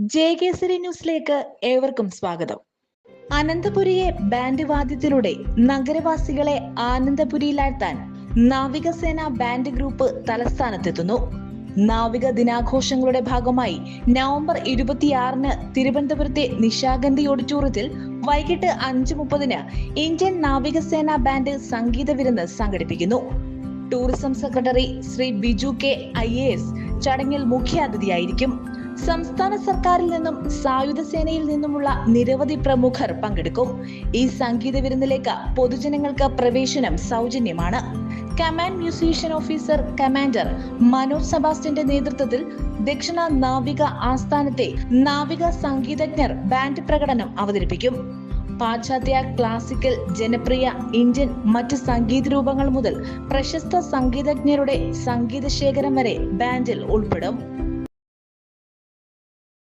J Kesari ന്യൂസിലേക്ക് ഏവർക്കും സ്വാഗതം. അനന്തപുരിയെ ബാൻഡ് വാദ്യത്തിലൂടെ നഗരവാസികളെ ആനന്ദപുരിയിലാഴ്ത്താൻ നാവികസേന ബാൻഡ് ഗ്രൂപ്പ് തലസ്ഥാനത്തെത്തുന്നു. നാവിക ദിനാഘോഷങ്ങളുടെ ഭാഗമായി നവംബർ ഇരുപത്തിയാറിന് തിരുവനന്തപുരത്തെ നിശാഗന്ധി ഓഡിറ്റോറിയത്തിൽ വൈകിട്ട് അഞ്ച് മുപ്പതിന് ഇന്ത്യൻ നാവികസേന ബാൻഡ് സംഗീത വിരുന്ന് സംഘടിപ്പിക്കുന്നു. Tourism secretary Shri Biju K I S ചടങ്ങിൽ മുഖ്യാതിഥിയായിരിക്കും. സംസ്ഥാന സർക്കാരിൽ നിന്നും സായുധ സേനയിൽ നിന്നുമുള്ള നിരവധി പ്രമുഖർ പങ്കെടുക്കും. ഈ സംഗീത വിരുന്നിലേക്ക് പൊതുജനങ്ങൾക്ക് പ്രവേശനം സൗജന്യമാണ്. Command musician officer commander Manoj സെബാസ്റ്റ്യന്റെ നേതൃത്വത്തിൽ ദക്ഷിണ നാവിക ആസ്ഥാനത്തെ നാവിക സംഗീതജ്ഞർ ബാൻഡ് പ്രകടനം അവതരിപ്പിക്കും. പാശ്ചാത്യ ക്ലാസിക്കൽ ജനപ്രിയ ഇന്ത്യൻ മറ്റ് സംഗീത രൂപങ്ങൾ മുതൽ പ്രശസ്ത സംഗീതജ്ഞരുടെ സംഗീത ശേഖരം വരെ ബാൻഡിൽ ഉൾപ്പെടും.